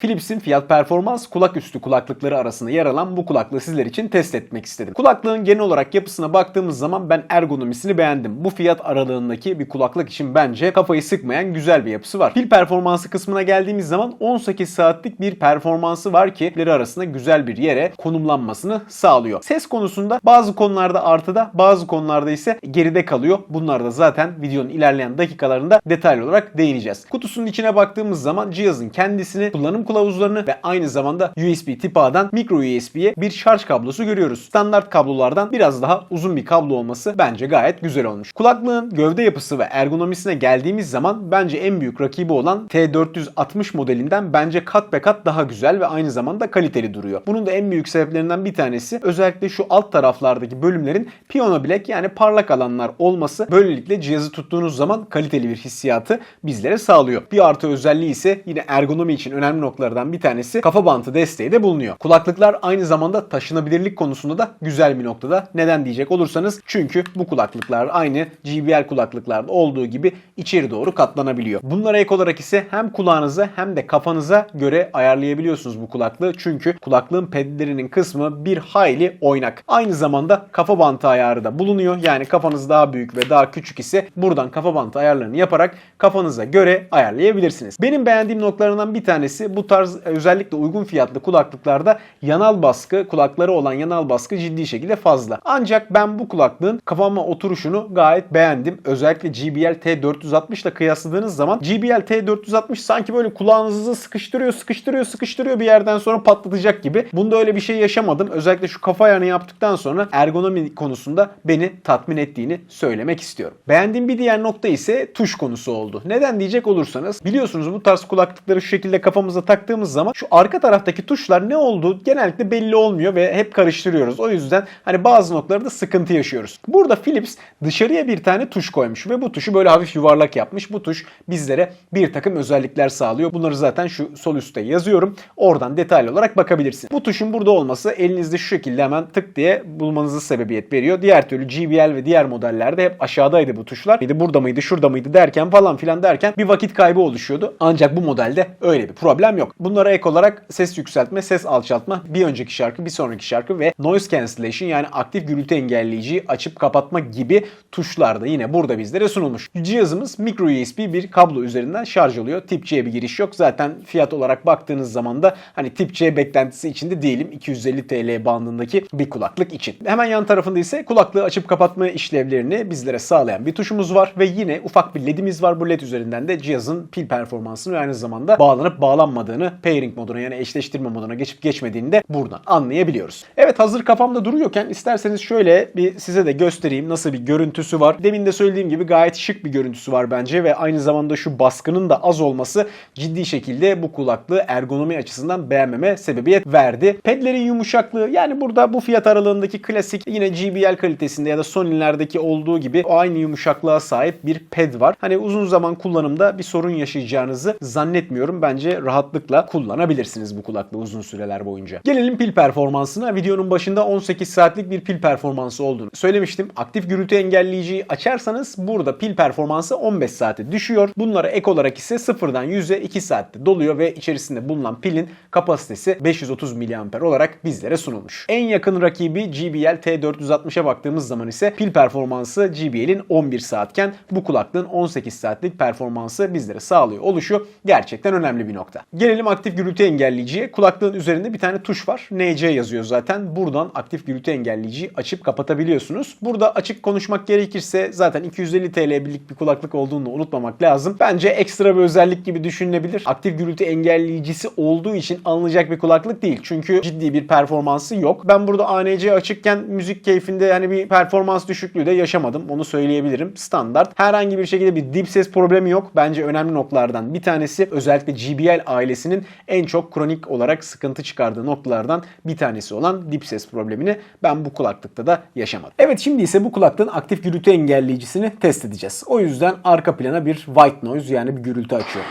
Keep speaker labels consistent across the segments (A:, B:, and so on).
A: Philips'in fiyat performans kulak üstü kulaklıkları arasında yer alan bu kulaklığı sizler için test etmek istedim. Kulaklığın genel olarak yapısına baktığımız zaman ben ergonomisini beğendim. Bu fiyat aralığındaki bir kulaklık için bence kafayı sıkmayan güzel bir yapısı var. Pil performansı kısmına geldiğimiz zaman 18 saatlik bir performansı var ki pilleri arasında güzel bir yere konumlanmasını sağlıyor. Ses konusunda bazı konularda artıda bazı konularda ise geride kalıyor. Bunlar da zaten videonun ilerleyen dakikalarında detaylı olarak değineceğiz. Kutusunun içine baktığımız zaman cihazın kendisini kullanım kılavuzlarını ve aynı zamanda USB tip A'dan micro USB'ye bir şarj kablosu görüyoruz. Standart kablolardan biraz daha uzun bir kablo olması bence gayet güzel olmuş. Kulaklığın gövde yapısı ve ergonomisine geldiğimiz zaman bence en büyük rakibi olan T460 modelinden bence kat be kat daha güzel ve aynı zamanda kaliteli duruyor. Bunun da en büyük sebeplerinden bir tanesi özellikle şu alt taraflardaki bölümlerin piyano bilek yani parlak alanlar olması böylelikle cihazı tuttuğunuz zaman kaliteli bir hissiyatı bizlere sağlıyor. Bir artı özelliği ise yine ergonomi için önemli noktalardan bir tanesi kafa bantı desteği de bulunuyor. Kulaklıklar aynı zamanda taşınabilirlik konusunda da güzel bir noktada. Neden diyecek olursanız çünkü bu kulaklıklar aynı JBL kulaklıklarda olduğu gibi içeri doğru katlanabiliyor. Bunlara ek olarak ise hem kulağınıza hem de kafanıza göre ayarlayabiliyorsunuz bu kulaklığı. Çünkü kulaklığın pedlerinin kısmı bir hayli oynak. Aynı zamanda kafa bantı ayarı da bulunuyor. Yani kafanız daha büyük ve daha küçük ise buradan kafa bantı ayarlarını yaparak kafanıza göre ayarlayabilirsiniz. Benim beğendiğim noktalarından bir tanesi bu tarz özellikle uygun fiyatlı kulaklıklarda yanal baskı, kulakları olan yanal baskı ciddi şekilde fazla. Ancak ben bu kulaklığın kafama oturuşunu gayet beğendim. Özellikle JBL T460 ile kıyasladığınız zaman JBL T460 sanki böyle kulağınızı sıkıştırıyor, sıkıştırıyor, sıkıştırıyor bir yerden sonra patlatacak gibi. Bunda öyle bir şey yaşamadım. Özellikle şu kafa ayarını yaptıktan sonra ergonomi konusunda beni tatmin ettiğini söylemek istiyorum. Beğendiğim bir diğer nokta ise tuş konusu oldu. Neden diyecek olursanız biliyorsunuz bu tarz kulaklıkları şu şekilde kafamıza taktığımız zaman şu arka taraftaki tuşlar ne olduğu genellikle belli olmuyor ve hep karıştırıyoruz. O yüzden hani bazı noktalarda sıkıntı yaşıyoruz. Burada Philips dışarıya bir tane tuş koymuş ve bu tuşu böyle hafif yuvarlak yapmış. Bu tuş bizlere bir takım özellikler sağlıyor. Bunları zaten şu sol üstte yazıyorum. Oradan detaylı olarak bakabilirsiniz. Bu tuşun burada olması elinizde şu şekilde hemen tık diye bulmanızı sebebiyet veriyor. Diğer türlü GBL ve diğer modellerde hep aşağıdaydı bu tuşlar. Bir de burada mıydı, şurada mıydı derken falan filan derken bir vakit kaybı oluşuyordu. Ancak bu modelde öyle bir problem yok. Bunlara ek olarak ses yükseltme, ses alçaltma, bir önceki şarkı, bir sonraki şarkı ve noise cancellation yani aktif gürültü engelleyici açıp kapatma gibi tuşlar da yine burada bizlere sunulmuş. Cihazımız micro USB bir kablo üzerinden şarj oluyor. Tip C bir giriş yok. Zaten fiyat olarak baktığınız zaman da hani tip C beklentisi içinde değilim. 250 TL bandındaki bir kulaklık için. Hemen yan tarafında ise kulaklığı açıp kapatma işlevlerini bizlere sağlayan bir tuşumuz var ve yine ufak bir ledimiz var. Bu led üzerinden de cihazın pil performansını ve aynı zamanda bağlanıp bağlanmadığını pairing moduna yani eşleştirme moduna geçip geçmediğini de buradan anlayabiliyoruz. Evet hazır kafamda duruyorken isterseniz şöyle bir size de göstereyim nasıl bir görüntüsü var. Demin de söylediğim gibi gayet şık bir görüntüsü var bence ve aynı zamanda şu baskının da az olması ciddi şekilde bu kulaklığı ergonomi açısından beğenmeme sebebiyet verdi. Pedlerin yumuşaklığı yani burada bu fiyat aralığındaki klasik yine JBL kalitesinde ya da Sony'lerdeki olduğu gibi aynı yumuşaklığa sahip bir ped var. Hani uzun zaman kullanımda bir sorun yaşayacağınızı zannetmiyorum. Bence rahatlıkla kullanabilirsiniz bu kulaklığı uzun süreler boyunca. Gelelim pil performansına. Videonun başında 18 saatlik bir pil performansı olduğunu söylemiştim. Aktif gürültü engelleyiciyi açarsanız burada pil performansı 15 saate düşüyor. Bunlara ek olarak ise sıfırdan 100'e 2 saatte doluyor ve içerisinde bulunan pilin kapasitesi 530 mAh olarak bizlere sunulmuş. En yakın rakibi JBL T460'a baktığımız zaman ise pil performansı JBL'in 11 saatken bu kulaklığın 18 saatlik performansı bizlere sağlıyor oluşu gerçekten önemli bir nokta. Gelelim aktif gürültü engelleyiciye. Kulaklığın üzerinde bir tane tuş var. NC yazıyor zaten. Buradan aktif gürültü engelleyiciyi açıp kapatabiliyorsunuz. Burada açık konuşmak gerekirse zaten 250 TL'lik bir kulaklık olduğunu unutmamak lazım. Bence ekstra bir özellik gibi düşünülebilir. Aktif gürültü engelleyicisi olduğu için alınacak bir kulaklık değil. Çünkü ciddi bir performansı yok. Ben burada ANC açıkken müzik keyfinde yani bir performans düşüklüğü de yaşamadım. Onu söyleyebilirim. Standart. Herhangi bir şekilde bir dip ses problemi yok. Bence önemli noktalardan bir tanesi özellikle JBL ailesinin en çok kronik olarak sıkıntı çıkardığı noktalardan bir tanesi olan dip ses problemini ben bu kulaklıkta da yaşamadım. Evet şimdi ise bu kulaklığın aktif gürültü engelleyicisini test edeceğiz. O yüzden arka plana bir white noise yani bir gürültü açıyorum.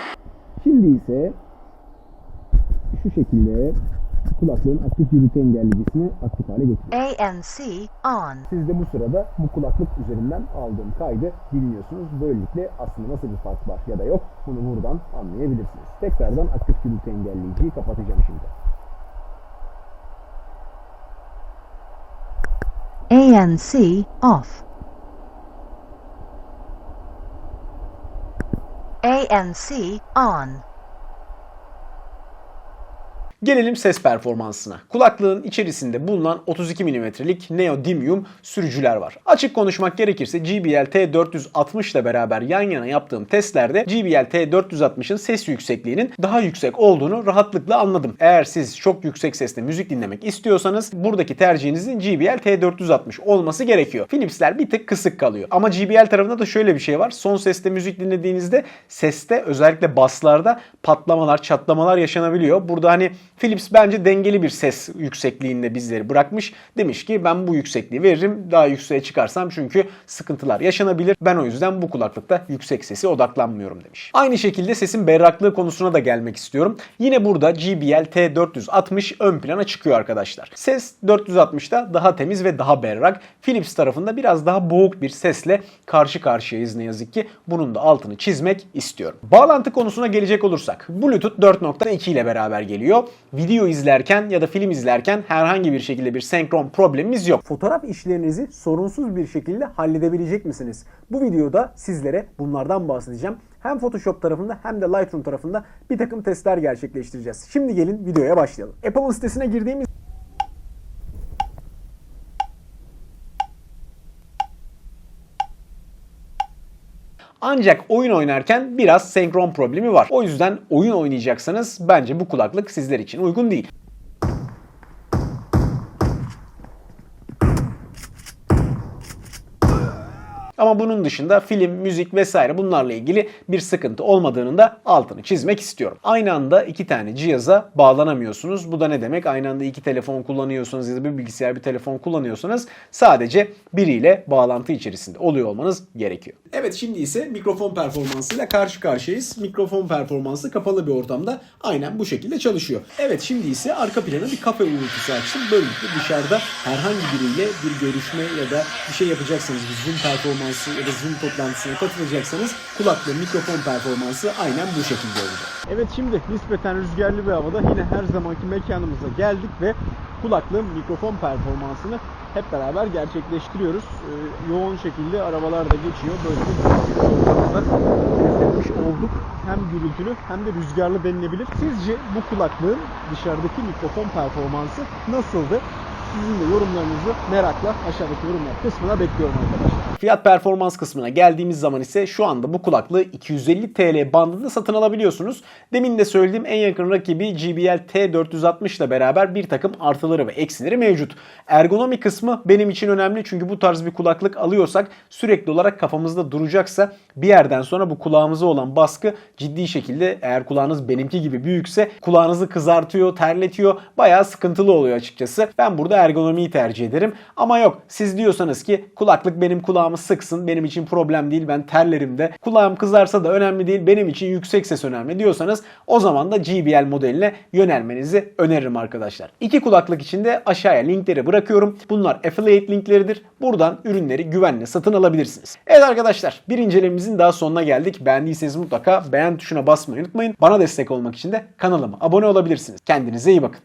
A: Şimdi ise şu şekilde kulaklığın aktif gürültü engelleyicisini aktif hale getiriyorum.
B: ANC on.
A: Siz de bu sırada bu kulaklık üzerinden aldığım kaydı dinliyorsunuz. Böylelikle aslında nasıl bir fark var ya da yok bunu buradan anlayabilirsiniz. Tekrardan aktif gürültü engelleyiciyi kapatacağım şimdi.
B: ANC off. ANC on.
A: Gelelim ses performansına. Kulaklığın içerisinde bulunan 32 mm'lik neodymium sürücüler var. Açık konuşmak gerekirse JBL T460 ile beraber yan yana yaptığım testlerde JBL T460'ın ses yüksekliğinin daha yüksek olduğunu rahatlıkla anladım. Eğer siz çok yüksek sesle müzik dinlemek istiyorsanız buradaki tercihinizin JBL T460 olması gerekiyor. Philips'ler bir tık kısık kalıyor. Ama JBL tarafında da şöyle bir şey var. Son seste müzik dinlediğinizde seste özellikle baslarda patlamalar, çatlamalar yaşanabiliyor. Burada hani Philips bence dengeli bir ses yüksekliğinde bizleri bırakmış. Demiş ki ben bu yüksekliği veririm. Daha yükseğe çıkarsam çünkü sıkıntılar yaşanabilir. Ben o yüzden bu kulaklıkta yüksek sesi odaklanmıyorum demiş. Aynı şekilde sesin berraklığı konusuna da gelmek istiyorum. Yine burada JBL T460 ön plana çıkıyor arkadaşlar. Ses 460'da daha temiz ve daha berrak. Philips tarafında biraz daha boğuk bir sesle karşı karşıyayız ne yazık ki. Bunun da altını çizmek istiyorum. Bağlantı konusuna gelecek olursak. Bluetooth 4.2 ile beraber geliyor video izlerken ya da film izlerken herhangi bir şekilde bir senkron problemimiz yok. Fotoğraf işlerinizi sorunsuz bir şekilde halledebilecek misiniz? Bu videoda sizlere bunlardan bahsedeceğim. Hem Photoshop tarafında hem de Lightroom tarafında bir takım testler gerçekleştireceğiz. Şimdi gelin videoya başlayalım. Apple'ın sitesine girdiğimiz Ancak oyun oynarken biraz senkron problemi var. O yüzden oyun oynayacaksanız bence bu kulaklık sizler için uygun değil. Ama bunun dışında film, müzik vesaire bunlarla ilgili bir sıkıntı olmadığının da altını çizmek istiyorum. Aynı anda iki tane cihaza bağlanamıyorsunuz. Bu da ne demek? Aynı anda iki telefon kullanıyorsanız ya da bir bilgisayar bir telefon kullanıyorsanız sadece biriyle bağlantı içerisinde oluyor olmanız gerekiyor. Evet şimdi ise mikrofon performansıyla karşı karşıyayız. Mikrofon performansı kapalı bir ortamda aynen bu şekilde çalışıyor. Evet şimdi ise arka plana bir kafe uğultusu açtım. Böylelikle dışarıda herhangi biriyle bir görüşme ya da bir şey yapacaksanız bir Zoom performansı ya da Zoom toplantısına katılacaksanız kulaklığı mikrofon performansı aynen bu şekilde olacak. Evet şimdi nispeten rüzgarlı bir havada yine her zamanki mekanımıza geldik ve kulaklığın mikrofon performansını hep beraber gerçekleştiriyoruz. Ee, yoğun şekilde arabalar da geçiyor. Böyle bir test olduk. Hem gürültülü hem de rüzgarlı denilebilir. Sizce bu kulaklığın dışarıdaki mikrofon performansı nasıldı? Sizin de yorumlarınızı merakla aşağıdaki yorumlar kısmına bekliyorum arkadaşlar. Fiyat performans kısmına geldiğimiz zaman ise şu anda bu kulaklığı 250 TL bandında satın alabiliyorsunuz. Demin de söylediğim en yakın rakibi JBL T460 ile beraber bir takım artıları ve eksileri mevcut. Ergonomi kısmı benim için önemli çünkü bu tarz bir kulaklık alıyorsak sürekli olarak kafamızda duracaksa bir yerden sonra bu kulağımıza olan baskı ciddi şekilde eğer kulağınız benimki gibi büyükse kulağınızı kızartıyor, terletiyor. Bayağı sıkıntılı oluyor açıkçası. Ben burada ergonomiyi tercih ederim. Ama yok siz diyorsanız ki kulaklık benim kulağımı sıksın benim için problem değil ben terlerim de kulağım kızarsa da önemli değil benim için yüksek ses önemli diyorsanız o zaman da JBL modeline yönelmenizi öneririm arkadaşlar. İki kulaklık için de aşağıya linkleri bırakıyorum. Bunlar affiliate linkleridir. Buradan ürünleri güvenle satın alabilirsiniz. Evet arkadaşlar bir incelememizin daha sonuna geldik. Beğendiyseniz mutlaka beğen tuşuna basmayı unutmayın. Bana destek olmak için de kanalıma abone olabilirsiniz. Kendinize iyi bakın.